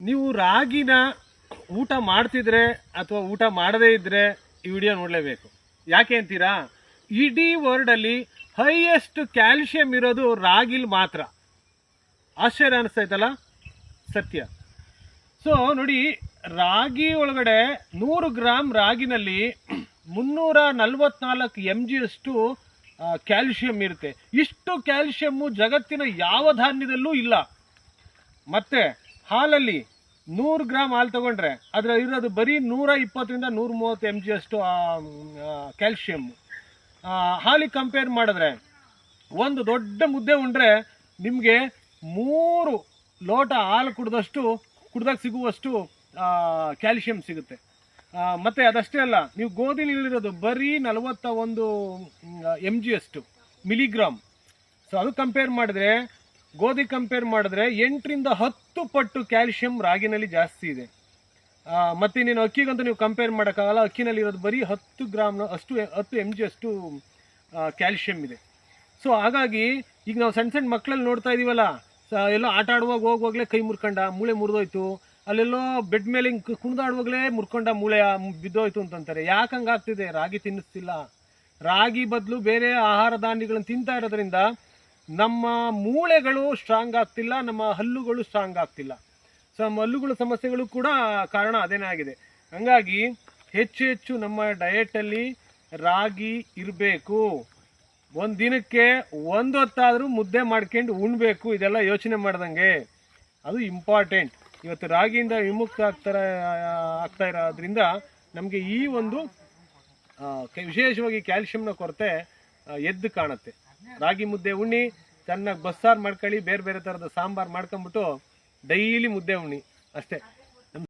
ನೀವು ರಾಗಿನ ಊಟ ಮಾಡ್ತಿದ್ರೆ ಅಥವಾ ಊಟ ಮಾಡದೇ ಇದ್ರೆ ಈ ವಿಡಿಯೋ ನೋಡಲೇಬೇಕು. ಯಾಕೆ ಅಂತೀರಾ? ಇಡೀ ವರ್ಲ್ಡಲ್ಲಿ ಹೈಯೆಸ್ಟ್ ಕ್ಯಾಲ್ಶಿಯಂ ಇರೋದು ರಾಗಿಲ್ ಮಾತ್ರ. ಆಶ್ಚರ್ಯ ಅನಿಸ್ತೈತಲ್ಲ? ಸತ್ಯ. ಸೊ ನೋಡಿ, ರಾಗಿ ಒಳಗಡೆ ನೂರು ಗ್ರಾಮ್ ರಾಗಿನಲ್ಲಿ ಮುನ್ನೂರ ನಲ್ವತ್ನಾಲ್ಕು ಎಂ ಜಿ ಅಷ್ಟು ಕ್ಯಾಲ್ಶಿಯಂ ಇರುತ್ತೆ. ಇಷ್ಟು ಕ್ಯಾಲ್ಶಿಯಮ್ಮು ಜಗತ್ತಿನ ಯಾವ ಧಾನ್ಯದಲ್ಲೂ ಇಲ್ಲ. ಮತ್ತೆ ಹಾಲಲ್ಲಿ ನೂರು ಗ್ರಾಮ್ ಹಾಲು ತಗೊಂಡ್ರೆ ಅದ್ರ ಇರೋದು ಬರೀ ನೂರ ಇಪ್ಪತ್ತರಿಂದ ನೂರ ಮೂವತ್ತು ಎಂ ಜಿ ಅಷ್ಟು ಕ್ಯಾಲ್ಶಿಯಮ್ ಹಾಲಿಗೆ ಕಂಪೇರ್ ಮಾಡಿದ್ರೆ ಒಂದು ದೊಡ್ಡ ಮುದ್ದೆ ಉಂಡ್ರೆ ನಿಮಗೆ ಮೂರು ಲೋಟ ಹಾಲು ಕುಡ್ದಷ್ಟು, ಕುಡ್ದಾಗ ಸಿಗುವಷ್ಟು ಕ್ಯಾಲ್ಶಿಯಂ ಸಿಗುತ್ತೆ. ಮತ್ತು ಅದಷ್ಟೇ ಅಲ್ಲ, ನೀವು ಗೋಧಿನಲ್ಲಿರೋದು ಬರೀ ನಲವತ್ತ ಒಂದು ಎಂ ಜಿ ಅಷ್ಟು ಮಿಲಿಗ್ರಾಮ್ ಸೊ ಅದು ಕಂಪೇರ್ ಮಾಡಿದ್ರೆ ಗೋಧಿ ಕಂಪೇರ್ ಮಾಡಿದ್ರೆ ಎಂಟರಿಂದ ಹತ್ತು ಪಟ್ಟು ಕ್ಯಾಲ್ಶಿಯಂ ರಾಗಿನಲ್ಲಿ ಜಾಸ್ತಿ ಇದೆ. ಮತ್ತು ನೀನು ಅಕ್ಕಿಗಂತೂ ನೀವು ಕಂಪೇರ್ ಮಾಡೋಕ್ಕಾಗಲ್ಲ. ಅಕ್ಕಿನಲ್ಲಿ ಇರೋದು ಬರೀ ಹತ್ತು ಗ್ರಾಮ್ ಅಷ್ಟು ಹತ್ತು ಎಂ ಜಿ ಅಷ್ಟು ಕ್ಯಾಲ್ಶಿಯಂ ಇದೆ. ಸೊ ಹಾಗಾಗಿ ಈಗ ನಾವು ಸಣ್ಣ ಸಣ್ಣ ಮಕ್ಕಳಲ್ಲಿ ನೋಡ್ತಾ ಇದೀವಲ್ಲ. ಸ- ಎಲ್ಲೋ ಆಟ ಆಡುವಾಗ ಹೋಗುವಾಗಲೇ ಕೈ ಮುರ್ಕೊಂಡ, ಮೂಳೆ ಮುರಿದೋಯ್ತು. ಅಲ್ಲೆಲ್ಲೋ ಬೆಡ್ ಮೇಲೆ ಹಿಂಗೆ ಕುಣಿದಾಡುವಾಗಲೇ ಮುರ್ಕೊಂಡ ಮೂಳೆ ಬಿದ್ದೋಯ್ತು ಅಂತಂತಾರೆ. ಯಾಕೆ ಹಂಗಾಗ್ತಿದೆ? ರಾಗಿ ತಿನ್ನಿಸ್ತಿಲ್ಲ. ರಾಗಿ ಬದಲು ಬೇರೆ ಆಹಾರ ಧಾನ್ಯಗಳನ್ನು ತಿಂತಾ ಇರೋದ್ರಿಂದ ನಮ್ಮ ಮೂಳೆಗಳು ಸ್ಟ್ರಾಂಗ್ ಆಗ್ತಿಲ್ಲ, ನಮ್ಮ ಹಲ್ಲುಗಳು ಸ್ಟ್ರಾಂಗ್ ಆಗ್ತಿಲ್ಲ. ಸೊ ನಮ್ಮ ಹಲ್ಲುಗಳ ಸಮಸ್ಯೆಗಳು ಕೂಡ ಕಾರಣ ಅದೇನೇ ಆಗಿದೆ? ಹಂಗಾಗಿ ಹೆಚ್ಚು ಹೆಚ್ಚು ನಮ್ಮ ಡಯೆಟಲ್ಲಿ ರಾಗಿ ಇರಬೇಕು. ಒಂದು ದಿನಕ್ಕೆ ಒಂದು ಹೊತ್ತಾದರೂ ಮುದ್ದೆ ಮಾಡ್ಕೊಂಡು ಉಣ್ಬೇಕು. ಇದೆಲ್ಲ ಯೋಚನೆ ಮಾಡ್ದಂಗೆ. ಅದು ಇಂಪಾರ್ಟೆಂಟ್ ಇವತ್ತು ರಾಗಿಯಿಂದ ವಿಮುಕ್ತ ಆಗ್ತಾರೆ, ಆಗ್ತಾ ಇರೋದ್ರಿಂದ ನಮಗೆ ಈ ಒಂದು ವಿಶೇಷವಾಗಿ ಕ್ಯಾಲ್ಶಿಯಂನ ಕೊರತೆ ಎದ್ದು ಕಾಣುತ್ತೆ. ರಾಗಿ ಮುದ್ದೆ ಉಣ್ಣಿ, ಚೆನ್ನಾಗಿ ಬಸ್ಸಾರು ಮಾಡ್ಕೊಳ್ಳಿ, ಬೇರೆ ಬೇರೆ ಥರದ ಸಾಂಬಾರು ಮಾಡ್ಕೊಂಬಿಟ್ಟು ಡೈಲಿ ಮುದ್ದೆ ಉಣ್ಣಿ, ಅಷ್ಟೇ.